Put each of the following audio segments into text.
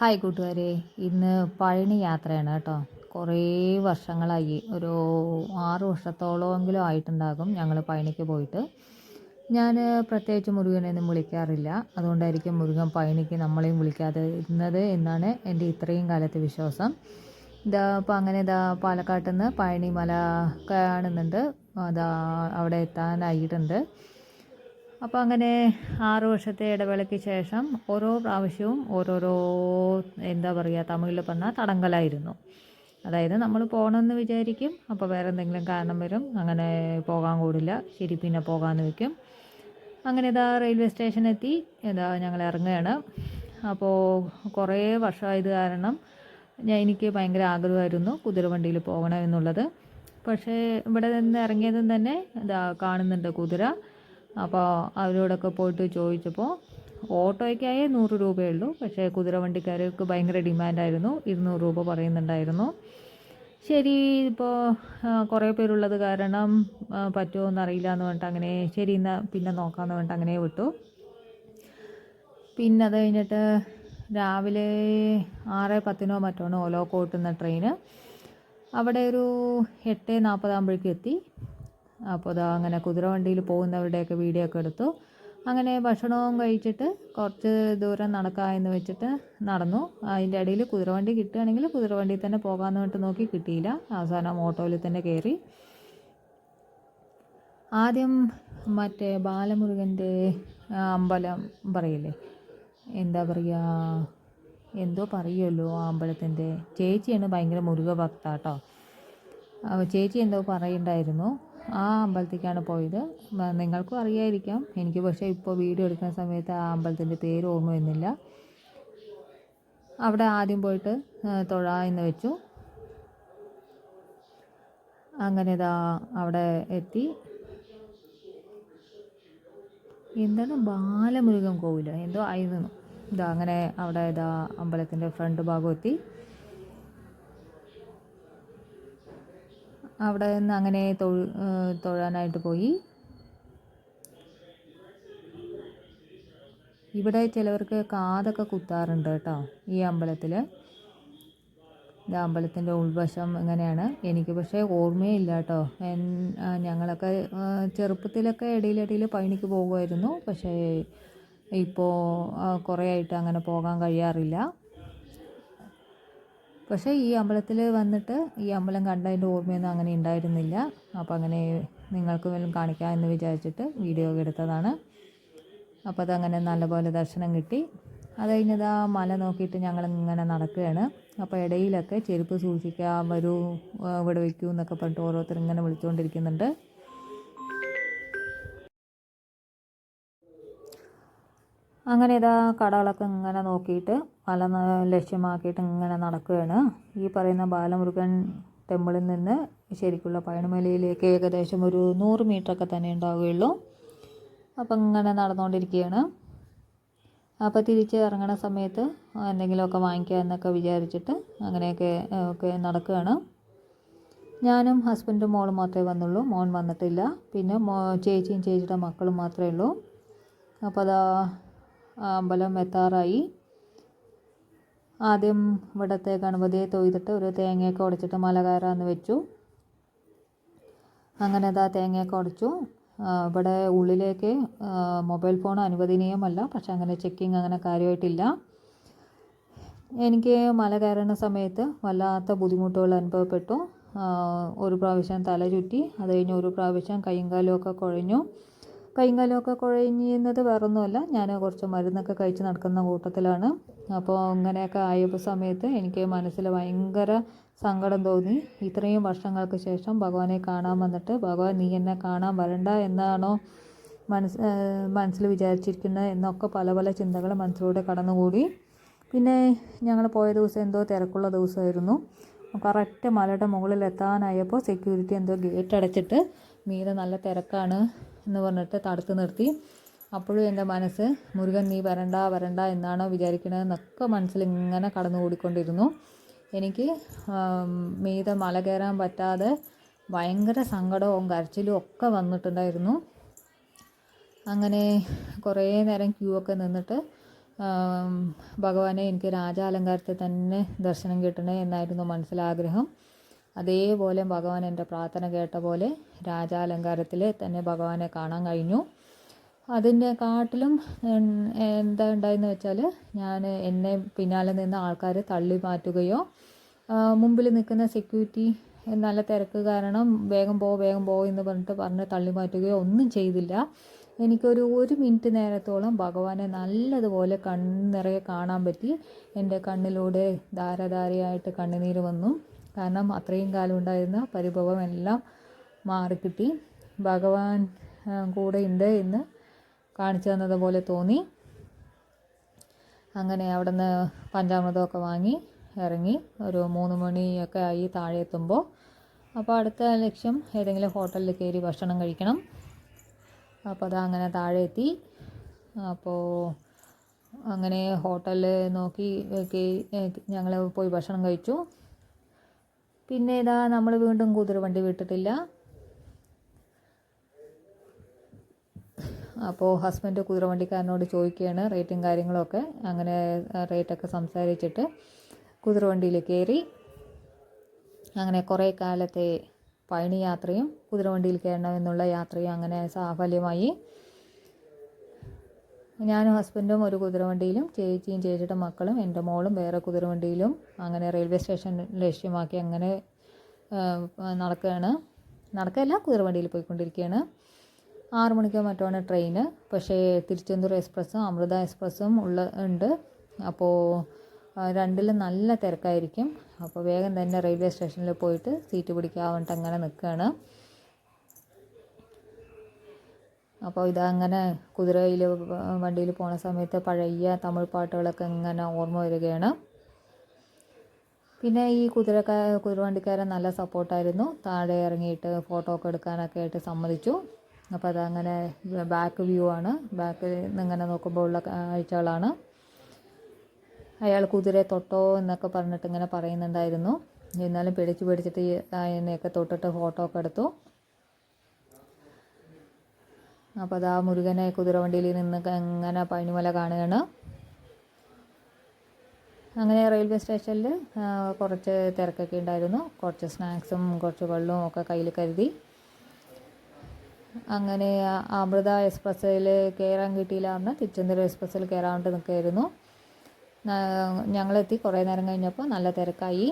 Hi കൂട്ടുകാരെ. ഇന്ന് പഴനി യാത്രയാണ് കേട്ടോ. കുറേ വർഷങ്ങളായി. ഒരു ആറ് വർഷത്തോളമെങ്കിലും ആയിട്ടുണ്ടാകും ഞങ്ങൾ പഴനിക്ക് പോയിട്ട്. ഞാൻ പ്രത്യേകിച്ച് മുരുകനെയൊന്നും വിളിക്കാറില്ല. അതുകൊണ്ടായിരിക്കും മുരുകൻ പഴനിക്ക് നമ്മളെയും വിളിക്കാതെ ഇരുന്നത് എന്നാണ് എന്റെ ഇത്രയും കാലത്തെ വിശ്വാസം. ഇതാ അപ്പോൾ അങ്ങനെ ഇതാ പാലക്കാട്ടിൽ നിന്ന് പഴനി മല കാണുന്നുണ്ട്. അതാ അവിടെ എത്താനായിട്ടുണ്ട്. അപ്പോൾ അങ്ങനെ ആറ് വർഷത്തെ ഇടവേളയ്ക്ക് ശേഷം ഓരോ പ്രാവശ്യവും ഓരോരോ എന്താ പറയുക തമിഴിൽ പറഞ്ഞാൽ തടങ്കലായിരുന്നു. അതായത് നമ്മൾ പോകണമെന്ന് വിചാരിക്കും അപ്പോൾ വേറെ എന്തെങ്കിലും കാരണം വരും അങ്ങനെ പോകാൻ കൂടില്ല ശരി പിന്നെ പോകാമെന്ന് വെക്കും. അങ്ങനെ ഇതാ റെയിൽവേ സ്റ്റേഷനെത്തി എന്താ ഞങ്ങൾ ഇറങ്ങുകയാണ് അപ്പോൾ കുറേ വർഷമായത് കാരണം ഞാൻ എനിക്ക് ഭയങ്കര ആഗ്രഹമായിരുന്നു കുതിരവണ്ടിയിൽ പോകണം എന്നുള്ളത്. പക്ഷേ ഇവിടെ നിന്ന് ഇറങ്ങിയതും തന്നെ ഇതാ കാണുന്നുണ്ട് കുതിര. അപ്പോൾ അവരോടൊക്കെ പോയിട്ട് ചോദിച്ചപ്പോൾ ഓട്ടോയ്ക്കായേ നൂറ് രൂപയുള്ളൂ. പക്ഷേ കുതിരവണ്ടിക്കാർക്ക് ഭയങ്കര ഡിമാൻഡായിരുന്നു. ഇരുന്നൂറ് രൂപ പറയുന്നുണ്ടായിരുന്നു. ശരി ഇപ്പോൾ കുറേ പേരുള്ളത് കാരണം പറ്റുമോ എന്നറിയില്ല എന്ന് പറഞ്ഞിട്ട് അങ്ങനെ ശരി എന്നാൽ പിന്നെ നോക്കാമെന്ന് പറഞ്ഞിട്ട് അങ്ങനെ വിട്ടു. പിന്നെ അത് കഴിഞ്ഞിട്ട് രാവിലെ ആറ് പത്തിനോ മറ്റോണോ ഓലോക്കോട്ടുന്ന ട്രെയിന്. അവിടെ ഒരു എട്ട് നാൽപ്പതാകുമ്പോഴേക്കും എത്തി. അപ്പോൾ അതാ അങ്ങനെ കുതിരവണ്ടിയിൽ പോകുന്നവരുടെയൊക്കെ വീഡിയോ ഒക്കെ എടുത്തു. അങ്ങനെ ഭക്ഷണവും കഴിച്ചിട്ട് കുറച്ച് ദൂരം നടക്കാം എന്ന് വെച്ചിട്ട് നടന്നു. അതിന്റെ ഇടയിൽ കുതിരവണ്ടി കിട്ടുകയാണെങ്കിൽ കുതിരവണ്ടിയിൽ തന്നെ പോകാമെന്ന് പറഞ്ഞിട്ട് നോക്കി കിട്ടിയില്ല. അവസാനം ഓട്ടോയിൽ തന്നെ കയറി. ആദ്യം മറ്റേ ബാലമുരുകന്റെ അമ്പലം പറയില്ലേ? എന്താ പറയുക? എന്തോ പറയുമല്ലോ ആ അമ്പലത്തിന്റെ. ചേച്ചിയാണ് ഭയങ്കര മുരുക ഭക്ത കേട്ടോ ചേച്ചി എന്തോ പറയുണ്ടായിരുന്നു ആ അമ്പലത്തേക്കാണ് പോയത്. നിങ്ങൾക്കും അറിയായിരിക്കാം. എനിക്ക് പക്ഷേ ഇപ്പോൾ വീഡിയോ എടുക്കുന്ന സമയത്ത് ആ അമ്പലത്തിന്റെ പേര് ഓർമ്മ വരുന്നില്ല. അവിടെ ആദ്യം പോയിട്ട് തൊഴാ എന്ന് വെച്ചു. അങ്ങനെ ഇതാ അവിടെ എത്തി. എന്താണ് ബാലമുരുകൻ കോവിലോ? എന്തോ ആയിരുന്നു. ഇതാ അങ്ങനെ അവിടെ ഇതാ അമ്പലത്തിന്റെ ഫ്രണ്ട് ഭാഗം എത്തി. അവിടെ നിന്ന് അങ്ങനെ തൊഴു തൊഴാനായിട്ട് പോയി. ഇവിടെ ചിലവർക്ക് കാതൊക്കെ കുത്താറുണ്ട് കേട്ടോ ഈ അമ്പലത്തിൽ ഇത് അമ്പലത്തിന്റെ ഉൾവശം ഇങ്ങനെയാണ് എനിക്ക് പക്ഷേ ഓർമ്മയില്ല കേട്ടോ. ഞങ്ങളൊക്കെ ചെറുപ്പത്തിലൊക്കെ ഇടയിലിടയിൽ പഴനിക്ക് പോകുമായിരുന്നു. പക്ഷേ ഇപ്പോൾ കുറേ ആയിട്ട് അങ്ങനെ പോകാൻ കഴിയാറില്ല. പക്ഷേ ഈ അമ്പലത്തിൽ വന്നിട്ട് ഈ അമ്പലം കണ്ടതിന്റെ ഓർമ്മയൊന്നും അങ്ങനെ ഉണ്ടായിരുന്നില്ല. അപ്പോൾ അങ്ങനെ നിങ്ങൾക്ക് വല്ലതും കാണിക്കാം എന്ന് വിചാരിച്ചിട്ട് വീഡിയോ എടുത്തതാണ്. അപ്പോൾ അതങ്ങനെ നല്ലപോലെ ദർശനം കിട്ടി. അത് കഴിഞ്ഞത് ആ മല നോക്കിയിട്ട് ഞങ്ങൾ ഇങ്ങനെ നടക്കുകയാണ്. അപ്പോൾ ഇടയിലൊക്കെ ചെരുപ്പ് സൂക്ഷിക്കാൻ വരൂ ഇവിടെ വയ്ക്കൂ എന്നൊക്കെ പറഞ്ഞിട്ട് ഓരോരുത്തർ ഇങ്ങനെ വിളിച്ചുകൊണ്ടിരിക്കുന്നുണ്ട് അങ്ങനെ ഇതാ കടകളൊക്കെ ഇങ്ങനെ നോക്കിയിട്ട് പല ലക്ഷ്യമാക്കിയിട്ട് ഇങ്ങനെ നടക്കുകയാണ്. ഈ പറയുന്ന ബാലമുരുകൻ ടെമ്പിളിൽ നിന്ന് ശരിക്കുള്ള പഴനിമലയിലേക്ക് ഏകദേശം ഒരു നൂറ് മീറ്ററൊക്കെ തന്നെ ഉണ്ടാവുകയുള്ളൂ. അപ്പം ഇങ്ങനെ നടന്നുകൊണ്ടിരിക്കുകയാണ്. അപ്പോൾ തിരിച്ച് ഇറങ്ങണ സമയത്ത് എന്തെങ്കിലുമൊക്കെ വാങ്ങിക്കുക എന്നൊക്കെ വിചാരിച്ചിട്ട് അങ്ങനെയൊക്കെ ഒക്കെ നടക്കുകയാണ്. ഞാനും ഹസ്ബൻഡും മോളും മാത്രമേ വന്നുള്ളൂ. മോൻ വന്നിട്ടില്ല. പിന്നെ മോ ചേച്ചിയും ചേച്ചിയുടെ മക്കളും മാത്രമേ ഉള്ളൂ. അപ്പോൾ അതാ അമ്പലം എത്താറായി. ആദ്യം ഇവിടുത്തെ ഗണപതിയെ തൊയ്തിട്ട് ഒരു തേങ്ങയൊക്കെ ഉടച്ചിട്ട് മല കയറാമെന്ന് വെച്ചു. അങ്ങനെ അതാ തേങ്ങയൊക്കെ ഉടച്ചു. ഇവിടെ ഉള്ളിലേക്ക് മൊബൈൽ ഫോൺ അനുവദനീയമല്ല. പക്ഷെ അങ്ങനെ ചെക്കിങ് അങ്ങനെ കാര്യമായിട്ടില്ല. എനിക്ക് മല കയറുന്ന സമയത്ത് വല്ലാത്ത ബുദ്ധിമുട്ടുകൾ അനുഭവപ്പെട്ടു. ഒരു പ്രാവശ്യം തല ചുറ്റി അത് കഴിഞ്ഞ് ഒരു പ്രാവശ്യം കൈയും കാലും ഒക്കെ കുഴഞ്ഞു. കൈയും കുഴഞ്ഞിരുന്നത് വേറൊന്നുമല്ല. ഞാൻ കുറച്ച് മരുന്നൊക്കെ കഴിച്ച് നടക്കുന്ന കൂട്ടത്തിലാണ്. അപ്പോൾ അങ്ങനെയൊക്കെ ആയപ്പോൾ സമയത്ത് എനിക്ക് മനസ്സിൽ ഭയങ്കര സങ്കടം തോന്നി. ഇത്രയും വർഷങ്ങൾക്ക് ശേഷം ഭഗവാനെ കാണാൻ വന്നിട്ട് ഭഗവാൻ നീ എന്നെ കാണാൻ വരണ്ട എന്നാണോ മനസ്സ് മനസ്സിൽ വിചാരിച്ചിരിക്കുന്നത് എന്നൊക്കെ പല പല ചിന്തകൾ മനസ്സിലൂടെ കടന്നുകൂടി. പിന്നെ ഞങ്ങൾ പോയ ദിവസം എന്തോ തിരക്കുള്ള ദിവസമായിരുന്നു. കറക്റ്റ് മലയുടെ മുകളിൽ എത്താനായപ്പോൾ സെക്യൂരിറ്റി എന്തോ ഗേറ്റ് അടച്ചിട്ട് മീതെ നല്ല തിരക്കാണ്. എന്ന് പറഞ്ഞിട്ട് തടുത്ത് നിർത്തി. അപ്പോഴും എന്റെ മനസ്സ് മുരുകൻ നീ വരണ്ട വരണ്ട എന്നാണോ വിചാരിക്കണതെന്നൊക്കെ മനസ്സിൽ ഇങ്ങനെ കടന്നുകൂടിക്കൊണ്ടിരുന്നു. എനിക്ക് മീത മല കയറാൻ പറ്റാതെ ഭയങ്കര സങ്കടവും കരച്ചിലും ഒക്കെ വന്നിട്ടുണ്ടായിരുന്നു. അങ്ങനെ കുറേ നേരം ക്യൂ ഒക്കെ നിന്നിട്ട് ഭഗവാനെ എനിക്ക് രാജാലങ്കാരത്തിൽ തന്നെ ദർശനം കിട്ടണേ എന്നായിരുന്നു മനസ്സിലാഗ്രഹം. അതേപോലെ ഭഗവാൻ എന്റെ പ്രാർത്ഥന കേട്ട പോലെ രാജാലങ്കാരത്തിൽ തന്നെ ഭഗവാനെ കാണാൻ കഴിഞ്ഞു. അതിന്റെ കാട്ടിലും എന്താ ഉണ്ടായെന്ന് വെച്ചാൽ ഞാൻ എന്നെ പിന്നാലെ നിന്ന് ആൾക്കാർ തള്ളി മാറ്റുകയോ മുമ്പിൽ നിൽക്കുന്ന സെക്യൂരിറ്റി നല്ല തിരക്ക് കാരണം വേഗം പോ വേഗം പോ എന്ന് പറഞ്ഞിട്ട് പറഞ്ഞ് തള്ളി മാറ്റുകയോ ഒന്നും ചെയ്തില്ല. എനിക്കൊരു ഒരു മിനിറ്റ് നേരത്തോളം ഭഗവാനെ നല്ലതുപോലെ കണ്ണിറയെ കാണാൻ പറ്റി. എന്റെ കണ്ണിലൂടെ ധാരധാരയായിട്ട് കണ്ണുനീര് വന്നു. കാരണം അത്രയും കാലം ഉണ്ടായിരുന്ന പരിഭവം എല്ലാം മാറിക്കിട്ടി. ഭഗവാൻ കൂടെയുണ്ട് എന്ന് കാണിച്ചു തന്നതുപോലെ തോന്നി. അങ്ങനെ അവിടെ നിന്ന് പഞ്ചാമൃതമൊക്കെ വാങ്ങി ഇറങ്ങി. ഒരു മൂന്ന് മണിയൊക്കെ ആയി താഴെ എത്തുമ്പോൾ. അപ്പോൾ അടുത്ത ലക്ഷ്യം ഏതെങ്കിലും ഹോട്ടലിൽ കയറി ഭക്ഷണം കഴിക്കണം. അപ്പോൾ അത് അങ്ങനെ താഴെ എത്തി. അപ്പോൾ അങ്ങനെ ഹോട്ടലിൽ നോക്കി ഞങ്ങൾ പോയി ഭക്ഷണം കഴിച്ചു. പിന്നെ ഇതാ നമ്മൾ വീണ്ടും കുതിരവണ്ടി വിട്ടിട്ടില്ല. അപ്പോൾ ഹസ്ബൻഡ് കുതിരവണ്ടിക്കാരനോട് ചോദിക്കുകയാണ് റേറ്റും കാര്യങ്ങളൊക്കെ. അങ്ങനെ റേറ്റൊക്കെ സംസാരിച്ചിട്ട് കുതിരവണ്ടിയിൽ കയറി അങ്ങനെ കുറേ കാലത്തെ പഴനി യാത്രയും കുതിരവണ്ടിയിൽ കയറണമെന്നുള്ള യാത്രയും അങ്ങനെ സാഫല്യമായി. ഞാനും ഹസ്ബൻഡും ഒരു കുതിരവണ്ടിയിലും ചേച്ചിയും ചേച്ചിയുടെ മക്കളും എന്റെ മോളും വേറെ കുതിരവണ്ടിയിലും അങ്ങനെ റെയിൽവേ സ്റ്റേഷൻ ലക്ഷ്യമാക്കി അങ്ങനെ നടക്കുകയാണ്. നടക്കല്ല കുതിരവണ്ടിയിൽ പോയിക്കൊണ്ടിരിക്കുകയാണ്. ആറു മണിക്കോ മറ്റോ ആണ് ട്രെയിന്. പക്ഷേ തിരുച്ചെന്തൂർ എക്സ്പ്രസ്സും അമൃത എക്സ്പ്രസ്സും ഉള്ള ഉണ്ട്. അപ്പോൾ രണ്ടിലും നല്ല തിരക്കായിരിക്കും. അപ്പോൾ വേഗം തന്നെ റെയിൽവേ സ്റ്റേഷനിൽ പോയിട്ട് സീറ്റ് പിടിക്കാൻ അങ്ങനെ നിൽക്കുകയാണ്. അപ്പോൾ ഇതങ്ങനെ കുതിരയിൽ വണ്ടിയിൽ പോണ സമയത്ത് പഴയ തമിഴ് പാട്ടുകളൊക്കെ ഇങ്ങനെ ഓർമ്മ വരികയാണ്. പിന്നെ ഈ കുതിരക്കാ കുതിരവണ്ടിക്കാരൻ നല്ല സപ്പോർട്ടായിരുന്നു. താഴെ ഇറങ്ങിയിട്ട് ഫോട്ടോ ഒക്കെ എടുക്കാനൊക്കെ ആയിട്ട് സമ്മതിച്ചു. അപ്പോൾ അതങ്ങനെ ബാക്ക് വ്യൂ ആണ്. ബാക്കിൽ ഇങ്ങനെ നോക്കുമ്പോൾ ഉള്ള കാഴ്ചകളാണ്. അയാൾ കുതിരയെ തൊട്ടോ എന്നൊക്കെ പറഞ്ഞിട്ട് ഇങ്ങനെ പറയുന്നുണ്ടായിരുന്നു. എന്നാലും പിടിച്ച് പിടിച്ചിട്ട് ഈ എന്നെയൊക്കെ തൊട്ടിട്ട് ഫോട്ടോ ഒക്കെ എടുത്തു. അപ്പോൾ അതാ മുരുകനെ കുതിരവണ്ടിയിൽ നിന്ന് എങ്ങനെ പഴനിമല കാണുകയാണ്. അങ്ങനെ റെയിൽവേ സ്റ്റേഷനിൽ കുറച്ച് തിരക്കൊക്കെ ഉണ്ടായിരുന്നു. കുറച്ച് സ്നാക്സും കുറച്ച് വെള്ളവും ഒക്കെ കയ്യിൽ കരുതി. അങ്ങനെ അമൃത എക്സ്പ്രസ്സിൽ കയറാൻ കിട്ടിയില്ല പറഞ്ഞാൽ തിരുച്ചെന്തൂർ എക്സ്പ്രസ്സിൽ കയറാണ്ട് നിൽക്കുകയായിരുന്നു. ഞങ്ങളെത്തി കുറേ നേരം കഴിഞ്ഞപ്പോൾ നല്ല തിരക്കായി.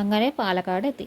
അങ്ങനെ പാലക്കാട് എത്തി.